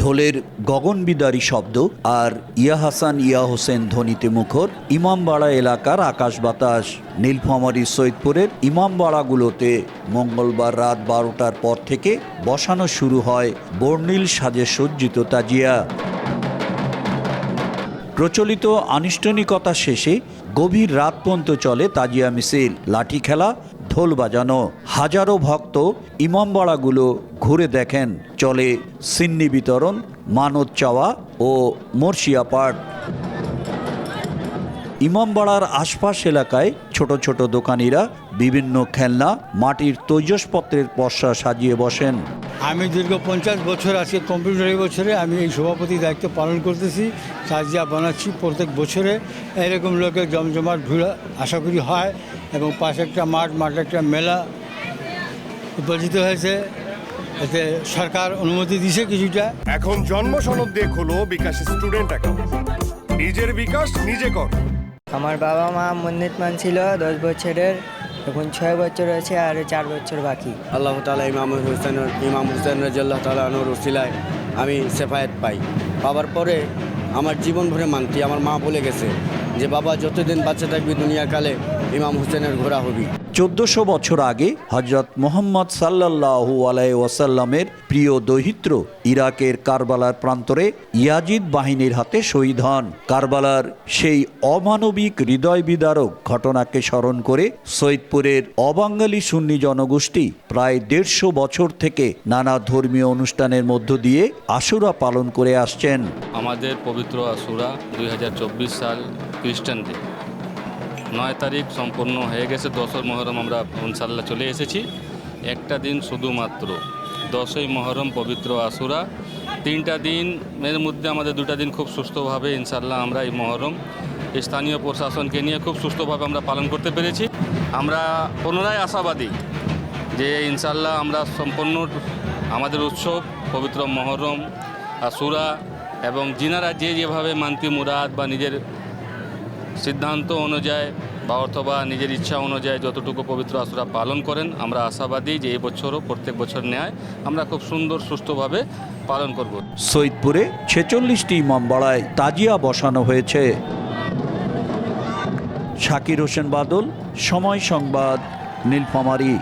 ঢোলের গগনবিদারী শব্দ আর ইয়া হাসান, ইয়া হোসেন ধ্বনিতে মুখর ইমামবাড়া এলাকার আকাশ বাতাস। নীলফামারী সৈয়দপুরের ইমামবাড়াগুলোতে মঙ্গলবার রাত বারোটার পর থেকে বসানো শুরু হয় বর্ণিল সাজে সজ্জিত তাজিয়া। প্রচলিত আনুষ্ঠানিকতা শেষে গভীর রাত পর্যন্ত চলে তাজিয়া মিছিল, লাঠি খেলা, ঢোল বাজানো। হাজারো ভক্ত ইমামবাড়াগুলো ঘুরে দেখেন, চলে সিন্নি বিতরণ মানত চাওয়া ও মর্শিয়া পাঠ ইমামবাড়ার আশপাশ এলাকায় ছোট ছোট দোকানিরা বিভিন্ন খেলনা মাটির তৈজসপত্রের পশা সাজিয়ে বসেন। আমি দীর্ঘ পঞ্চাশ বছর আজকে কম্পিউটারি বছরে। আমি এই সভাপতি দায়িত্ব পালন করতেছি সাজিয়া বানাচ্ছি প্রত্যেক বছরে। এরকম লোকের জমজমাট ভিড় আশা করি হয় এবং পাশে একটা মাঠ মাঠে একটা মেলা উপার্জিত হয়েছে। এতে সরকার অনুমতি দিছে কিছুটা। এখন জন্ম সনদ দিয়ে খোলো বিকাশ স্টুডেন্ট অ্যাকাউন্ট। নিজের বিকাশ নিজে কর। আমার বাবা মা মন্দির মান ছিল, দশ বছরের, এখন ছয় বছর আছে আর চার বছর বাকি। আল্লাহ তালা ইমাম হুসেন ইমাম হুসেন রাজিয়াল্লাহ তালা আনোর উসিলায় আমি সেফায়েত পাই। পাওয়ার পরে আমার জীবন ভরে মানতি, আমার মা বলে গেছে যে, বাবা, যতদিন বাচ্চা থাকবি দুনিয়াকালে, ইমাম হুসেনের ঘোরা হবি। চোদ্দশো বছর আগে হজরত মোহাম্মদ সাল্লাল্লাহু আলাই ওয়াসাল্লামের প্রিয় দহিত্র ইরাকের কারবালার প্রান্তরে ইয়াজিদ বাহিনীর হাতে শহীদ হন। কারবালার সেই অমানবিক হৃদয় বিদারক ঘটনাকে স্মরণ করে সৈয়দপুরের অবাঙ্গালী সুন্নি জনগোষ্ঠী প্রায় দেড়শো বছর থেকে নানা ধর্মীয় অনুষ্ঠানের মধ্য দিয়ে আশুরা পালন করে আসছেন। আমাদের পবিত্র আসুরা দুই সাল খ্রিস্টানদের। নয় তারিখ সম্পূর্ণ হয়ে গেছে। দশই মহরম আমরা ইনশাল্লাহ চলে এসেছি। একটা দিন শুধুমাত্র। দশই মহরম পবিত্র আসুরা তিনটা দিনের মধ্যে আমাদের দুটা দিন খুব সুস্থভাবে ইনশাল্লাহ আমরা এই মহরম স্থানীয় প্রশাসনকে নিয়ে খুব সুস্থভাবে আমরা পালন করতে পেরেছি। আমরা পুনরায় আশাবাদী যে ইনশাল্লাহ আমরা সম্পূর্ণ আমাদের উৎসব, পবিত্র মহরম আসুরা এবং যিনারা যে যেভাবে মান্তি মুরাদ বা নিজের সিদ্ধান্ত অনুযায়ী বা অথবা নিজের ইচ্ছা অনুযায়ী যতটুকু পবিত্র আসুরা পালন করেন, আমরা আশাবাদী যে এই বছরও, প্রত্যেক বছর ন্যায় আমরা খুব সুন্দর সুস্থভাবে পালন করব। সৈদপুরে ছেচল্লিশটি ইমামবাড়ায় তাজিয়া বসানো হয়েছে। শাকির হোসেন বাদল, সময় সংবাদ, নীলফামারী।